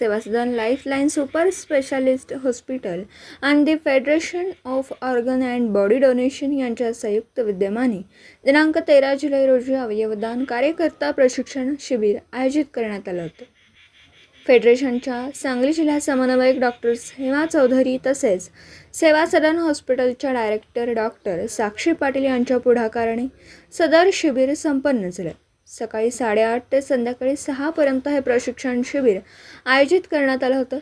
सेवा सदन lifeline super specialist hospital आणि the federation of organ and body donation यांच्या संयुक्त विद्यमाने दिनांक तेरा जुलै रोजी अवयवदान कार्यकर्ता प्रशिक्षण शिबिर आयोजित करण्यात आलं होतं. फेडरेशनच्या सांगली जिल्हा समन्वयक डॉक्टर हेमा चौधरी तसेच सेवा सदन हॉस्पिटलच्या डायरेक्टर डॉक्टर साक्षी पाटील यांच्या पुढाकाराने सदर शिबिर संपन्न झालं. सकाळी साडेआठ ते संध्याकाळी सहापर्यंत हे प्रशिक्षण शिबिर आयोजित करण्यात आलं होतं.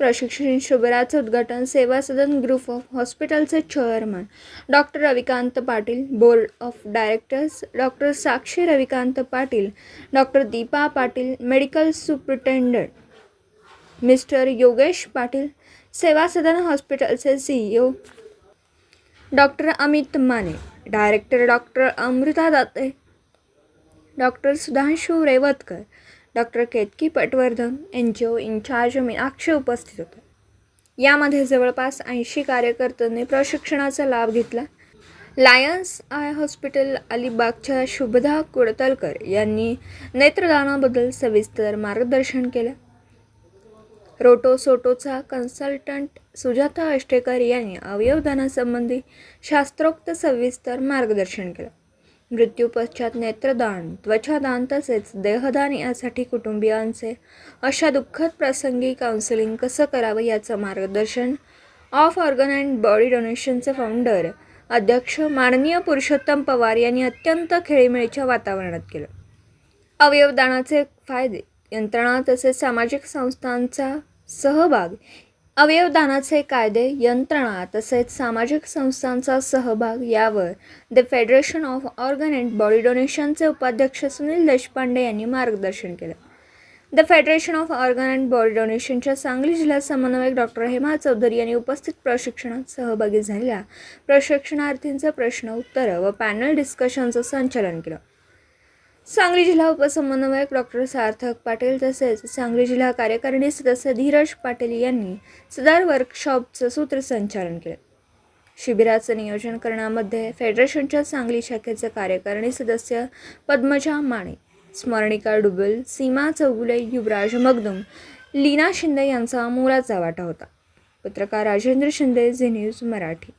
प्रशिक्षण शिबिराचं उद्घाटन सेवा सदन ग्रुप ऑफ हॉस्पिटलचे chairman doctor Ravikant Patil board of directors doctor Sakshi Ravikant Patil doctor Deepa Patil medical superintendent mister Yogesh Patil Seva Sadan हॉस्पिटलचे CEO doctor Amit Mane director doctor Amruta Date doctor Sudhanshu Revatkar doctor Ketaki Patwardhan N G O incharge Meenakshi उपस्थित होते. यामध्ये जवळपास ऐंशी कार्यकर्त्यांनी प्रशिक्षणाचा लाभ घेतला. लायन्स आय हॉस्पिटल अलिबागच्या शुभदा कुडतलकर यांनी नेत्रदानाबद्दल सविस्तर मार्गदर्शन केलं. रोटो सोटोचा कन्सल्टंट सुजाता अष्टेकर यांनी अवयवदानासंबंधी शास्त्रोक्त सविस्तर मार्गदर्शन केलं. मृत्यूपश्चात नेत्रदान त्वचादान तसेच देहदान यासाठी कुटुंबियांचे अशा दुःखद प्रसंगी काउन्सिलिंग कसं करावं याचं मार्गदर्शन ऑफ ऑर्गन अँड बॉडी डोनेशनचे फाउंडर अध्यक्ष माननीय पुरुषोत्तम पवार यांनी अत्यंत खेळीमेळीच्या वातावरणात केलं. अवयवदानाचे फायदे यंत्रणा तसेच सामाजिक संस्थांचा सहभाग अवयवदानाचे कायदे यंत्रणा तसेच सामाजिक संस्थांचा सहभाग यावर the federation of organ and body डोनेशनचे उपाध्यक्ष सुनील देशपांडे यांनी मार्गदर्शन केलं. The federation of organ and body डोनेशनच्या Sangli जिल्हा समन्वयक डॉक्टर हेमा चौधरी यांनी उपस्थित प्रशिक्षणात सहभागी झालेल्या प्रशिक्षणार्थींचे प्रश्न उत्तरं व पॅनल डिस्कशनचं संचालन केलं. सांगली जिल्हा उपसमन्वयक डॉक्टर सार्थक पाटील तसेच सांगली जिल्हा कार्यकारिणी सदस्य धीरज पाटील यांनी सदर वर्कशॉपचं सूत्रसंचालन केलं. शिबिराचं नियोजन करण्यामध्ये फेडरेशनच्या सांगली शाखेचे कार्यकारिणी सदस्य पद्मजा माने स्मरणिका डुबल सीमा चौगुले युवराज मगदुम लीना शिंदे यांचा मोलाचा वाटा होता. पत्रकार राजेंद्र शिंदे झी न्यूज मराठी.